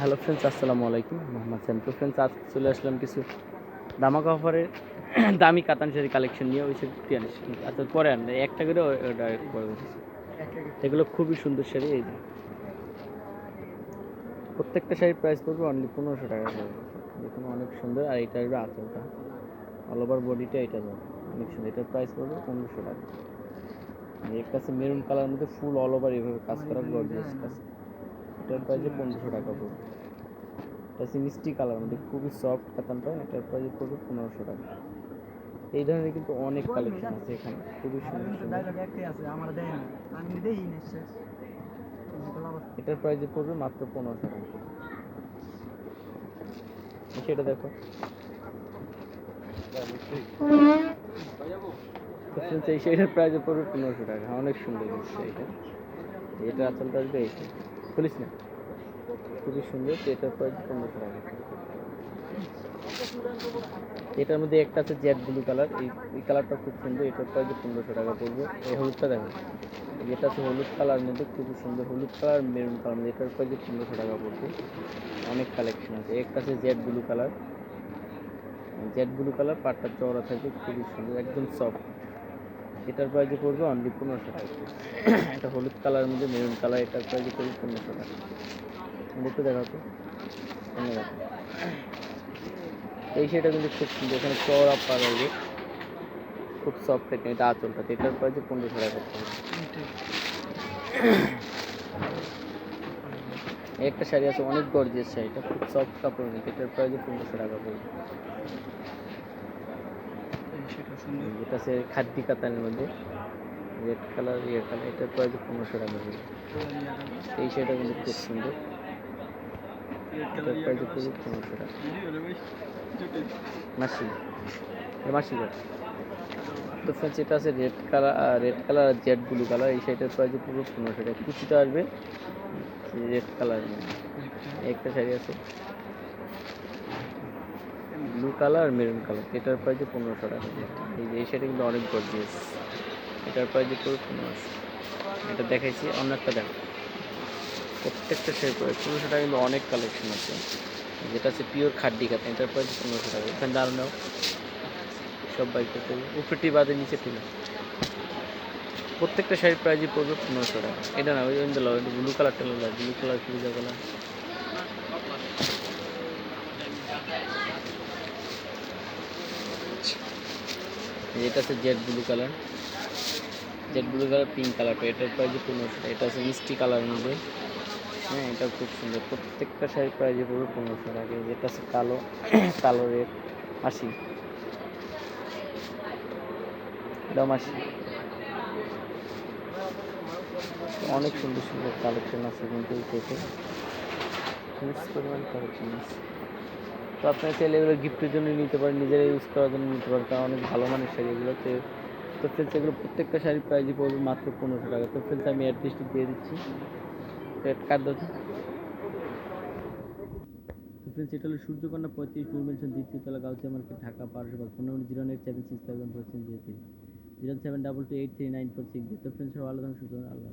Hello friends আসসালামু আলাইকুম। মোহাম্মদ সেন তো ফ্রেন্ডস আজ চলে আসলাম কিছু দামাকা অফারের দামি কাতান শাড়ি কালেকশন নিয়ে ওই দিয়ে আনিস। আচ্ছা পরে আন একটা করে পরে বসেছি এগুলো খুবই সুন্দর শাড়ি এই যে। প্রত্যেকটা শাড়ির প্রাইস পড়বে অনলি পনেরোশো টাকা করে। দেখুন অনেক সুন্দর। আর এটা আসবে আঁচলটা। অল ওভার বডিটা এটা যাবে অনেক সুন্দর। এটার প্রাইস পড়বে পনেরোশো টাকা। এর কাছে মেরুন কালার মধ্যে ফুল অল ওভার এইভাবে কাজ করা গর্জিয়াস কাজ। এটার প্রাইসে পনেরোশো টাকা পড়বে এটা হচ্ছে মিষ্টি কালার মধ্যে খুবই সফট কাতানটা এটার প্রাইসে পড়বে পনেরোশো টাকা। এই ধরনের কিন্তু অনেক কালেকশন আছে এখানে খুবই সুন্দর এটার প্রাইসে পড়বে মাত্র পনেরোশো টাকা। সেটা দেখো। প্রাইসে পড়বে পনেরোশো টাকা অনেক সুন্দর এটা। আসলটা আসবে এইটা খুলিস না। খুবই সুন্দর এটার প্রাইস পনেরোশো টাকা এটার মধ্যে একটা আছে জেড ব্লু কালার এই এই কালারটা খুব সুন্দর, এটার প্রাইস পনেরোশো টাকা পড়বে, এই হলুদটা দেখো। এটা আছে হলুদ কালার মধ্যে খুবই সুন্দর, হলুদ কালার মেরুন কালার মধ্যে, এটার প্রাইস পনেরোশো টাকা পড়বে, অনেক কালেকশন আছে। একটা আছে jade blue colour jade blue colour পাটটা চওড়া থাকবে, খুবই সুন্দর, একদম সফট এটার প্রাইসে পড়বে অনলি পনেরোশো টাকা। এটা হলুদ কালারের মধ্যে মেরুন কালার এটার প্রাইসে পড়বে পনেরোশো টাকা। দেখতে দেখো তো। এখানে এই সেটা কিন্তু খুব সুন্দর, এখানে চওড়া পার হবে খুব সফট এটা এটা আঁচলটা এটার প্রাইসে পনেরোশো টাকা পড়বে এই একটা শাড়ি আছে, অনেক গর্জিয়াস শাড়িটা খুব সফট কাপড় এটার প্রাইসে পনেরোশো টাকা পড়বে। এটা আছে খাদ্দি কাতানের মধ্যে। রেড কালার ইয়ে কালার এটার প্রাইস পনেরোশো টাকা পড়বে এই শাড়িটা কিন্তু খুব সুন্দর। এটার প্রাইস পড়বে পনেরোশো টাকা। মাসি। মাসি তো ফ্রেন্ডস এটা আছে রেড কালার রেড কালার আর জেড ব্লু কালার। এই শাড়িটার প্রাইস পড়বে পনেরোশো টাকা। কুচিটা আসবে রেড কালার একটা শাড়ি আছে। Blue colour maroon colour. এটার প্রাইস পনেরোশো টাকা। এই যে, এই শাড়ি কিন্তু অনেক গর্জিয়াস এটার প্রাইস পড়বে পনেরোশো। এটা দেখাইছি, অন্য একটা দেখো প্রত্যেকটা শাড়ি পড়ে পনেরোশো টাকা কিন্তু অনেক কালেকশন আছে। যেটা আছে পিওর খাড্ডি কাতা। এটার প্রাইস পনেরোশো টাকা। এখানে দাঁড়ানো সব বাইক করতে উপরটি বাদে নিচে টিলা প্রত্যেকটা শাড়ির প্রাইসই পড়বে পনেরোশো টাকা। এটা না, ওই ব্লু কালারটা ব্লু কালার ফিরোজা কালার এটা আছে jade blue colour jade blue colour pink কালারটা এটার প্রাইস পনেরোশো টাকা। এটা আছে মিষ্টি কালার মধ্যে। হ্যাঁ এটা খুব সুন্দর। প্রত্যেকটা শাড়ির প্রাইসে পড়বে পনেরোশো টাকা। যেটা আছে কালো কালো রেড আশি এটাও আশি অনেক সুন্দর সুন্দর কালেকশন আছে কিন্তু এই হিউজ পরিমাণ কালেকশন আছে। তো আপনার চাইলে এগুলো গিফটের জন্য নিতে পারেন, নিজেরা ইউজ করার জন্য নিতে পারেন, কারণ অনেক ভালো মানের শাড়ি এগুলো। তো তো এগুলো প্রত্যেকটা শাড়ির প্রাইসই পড়বে মাত্র পনেরোশো টাকা। তো ফ্রেন্ডস আমি অ্যাড্রেসটি দিয়ে দিচ্ছি। কার্ড দাও ফ্রেন্ডস এটা হলো সূর্যকন্যা পঁয়ত্রিশ মেনশন দ্বিতীয় তলা গাউসিয়া মার্কেট, ঢাকা পাঁচশো পাঁচ phone number zero eight seven six seven four six zero seven double two eight three nine four six তো ফ্রেন্ডস সব আলাদা সুতরাং আল্লাহ।